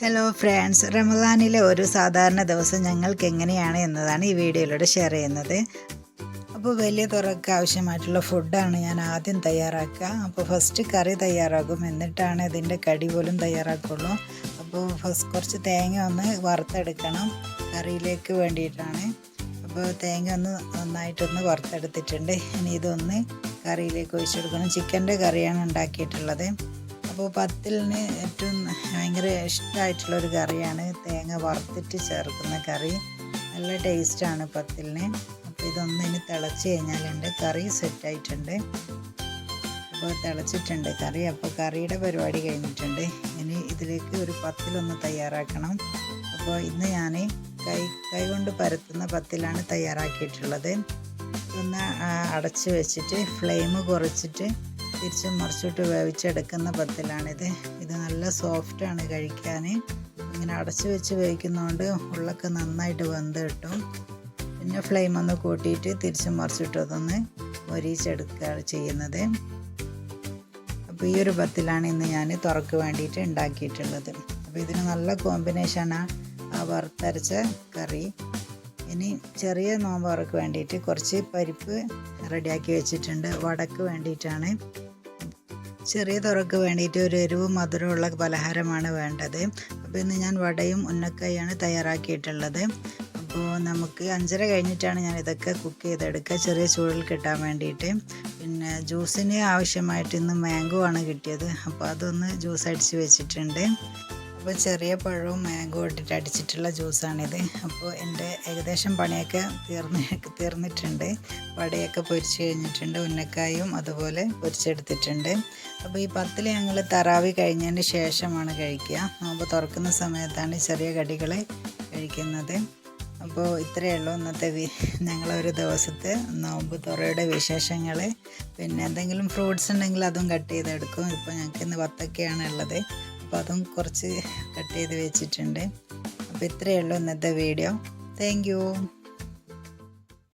Hello friends റമദാനിലെ ഒരു സാധാരണ ദിവസം ഞങ്ങൾക്ക് എങ്ങനെയാണ് എന്നതാണ് ഈ വീഡിയോയിലൂടെ ഷെയർ ചെയ്യുന്നത്. അപ്പോൾ വലിയ തുറക്ക് ആവശ്യമായിട്ടുള്ള ഫുഡാണ് ഞാൻ ആദ്യം തയ്യാറാക്കുക. അപ്പോൾ ഫസ്റ്റ് കറി തയ്യാറാക്കും എന്നിട്ടാണ് ഇതിന്റെ കടി പോലും തയ്യാറാക്കുള്ളൂ. അപ്പോൾ ഫസ്റ്റ് കുറച്ച് തേങ്ങ ഒന്ന് വറുത്തെടുക്കണം. കറിയിലേക്ക് വേണ്ടിയിട്ടാണ്. അപ്പോൾ തേങ്ങ ഒന്ന് നന്നായിട്ടൊന്ന് വറുത്തെടുത്തിട്ടുണ്ട്. ഇനി ഇതൊന്ന് കറിയിലേക്ക് ഒഴിച്ചെടുക്കണം ചിക്കന്റെ കറിയാണ് ഉണ്ടാക്കിയിട്ടുള്ളത്. അപ്പോൾ പത്തിലിന് ഏറ്റവും ഭയങ്കര ഇഷ്ടമായിട്ടുള്ള ഒരു കറിയാണ് തേങ്ങ വറുത്തിട്ട് ചേർക്കുന്ന കറി. നല്ല ടേസ്റ്റാണ് പത്തിലിന്. അപ്പോൾ ഇതൊന്ന് ഇനി തിളച്ച് കഴിഞ്ഞാൽ എന്റെ കറി സെറ്റായിട്ടുണ്ട് അപ്പോൾ തിളച്ചിട്ടുണ്ട് കറി. അപ്പോൾ കറിയുടെ പരിപാടി കഴിഞ്ഞിട്ടുണ്ട്. ഇനി ഇതിലേക്ക് ഒരു പത്തിലൊന്ന് തയ്യാറാക്കണം. അപ്പോൾ ഇന്ന് ഞാൻ കൈ കൈ കൊണ്ട് പരത്തുന്ന പത്തിലാണ് തയ്യാറാക്കിയിട്ടുള്ളത്. ഒന്ന് അടച്ച് വെച്ചിട്ട് ഫ്ലെയിം കുറച്ചിട്ട് തിരിച്ചും മറിച്ചിട്ട് വേവിച്ചെടുക്കുന്ന പത്തിലാണിത്. ഇത് നല്ല സോഫ്റ്റാണ് കഴിക്കാൻ ഇങ്ങനെ അടച്ച് വെച്ച് വേവിക്കുന്നതുകൊണ്ട് ഉള്ളൊക്കെ നന്നായിട്ട് വെന്ത് കിട്ടും. പിന്നെ ഫ്ലെയിം ഒന്ന് കൂട്ടിയിട്ട് തിരിച്ചും മറിച്ചിട്ട് അതൊന്ന് മൊരിച്ചെടുക്കുകയാണ് ചെയ്യുന്നത്. അപ്പോൾ ഈ ഒരു പത്തിലാണ് ഇന്ന് ഞാൻ തുറക്ക് വേണ്ടിയിട്ട് ഉണ്ടാക്കിയിട്ടുള്ളത്. അപ്പോൾ ഇതിന് നല്ല കോമ്പിനേഷനാണ് ആ വറുത്തരച്ച കറി. ഇനി ചെറിയ നോമ്പുറക്ക് വേണ്ടിയിട്ട് കുറച്ച് പരിപ്പ് റെഡിയാക്കി വെച്ചിട്ടുണ്ട്. വടക്ക് വേണ്ടിയിട്ടാണ്. ചെറിയ തുറക്ക് വേണ്ടിയിട്ട് ഒരു എരിവ് മധുരമുള്ള പലഹാരമാണ് വേണ്ടത്. അപ്പോൾ ഇന്ന് ഞാൻ വടയും ഉന്നക്കായാണ് തയ്യാറാക്കിയിട്ടുള്ളത്. അപ്പോൾ നമുക്ക് അഞ്ചര കഴിഞ്ഞിട്ടാണ് ഞാൻ ഇതൊക്കെ കുക്ക് ചെയ്തെടുക്കുക. ചെറിയ ചൂടിൽ കിട്ടാൻ വേണ്ടിയിട്ട്. പിന്നെ ജ്യൂസിന് ആവശ്യമായിട്ട് ഇന്ന് മാംഗോ ആണ് കിട്ടിയത്. അപ്പോൾ അതൊന്ന് ജ്യൂസ് അടിച്ച് വെച്ചിട്ടുണ്ട്. അപ്പോൾ ചെറിയ പഴവും മാംഗോ ഇട്ടിട്ട് അടിച്ചിട്ടുള്ള ജ്യൂസാണിത്. അപ്പോൾ എന്റെ ഏകദേശം പണിയൊക്കെ തീർന്ന് തീർന്നിട്ടുണ്ട്. വടയൊക്കെ പൊരിച്ച് കഴിഞ്ഞിട്ടുണ്ട്. ഉന്നക്കായും അതുപോലെ പൊരിച്ചെടുത്തിട്ടുണ്ട്. അപ്പോൾ ഈ പത്തിൽ ഞങ്ങൾ തറാവി കഴിഞ്ഞതിന് ശേഷമാണ് കഴിക്കുക. നോമ്പ് തുറക്കുന്ന സമയത്താണ് ചെറിയ കടികൾ കഴിക്കുന്നത്. അപ്പോൾ ഇത്രയേ ഉള്ളൂ ഇന്നത്തെ ഞങ്ങളൊരു ദിവസത്തെ നോമ്പ് തുറയുടെ വിശേഷങ്ങൾ പിന്നെ എന്തെങ്കിലും ഫ്രൂട്ട്സ് ഉണ്ടെങ്കിൽ അതും കട്ട് ചെയ്തെടുക്കും. ഇപ്പോൾ ഞങ്ങൾക്ക് ഇന്ന് വത്തക്കയാണ് ഉള്ളത്. അപ്പോൾ അതും കുറച്ച് കട്ട് ചെയ്ത് വെച്ചിട്ടുണ്ട്. അപ്പോൾ ഇത്രയേ ഉള്ളൂ ഇന്നത്തെ വീഡിയോ. താങ്ക്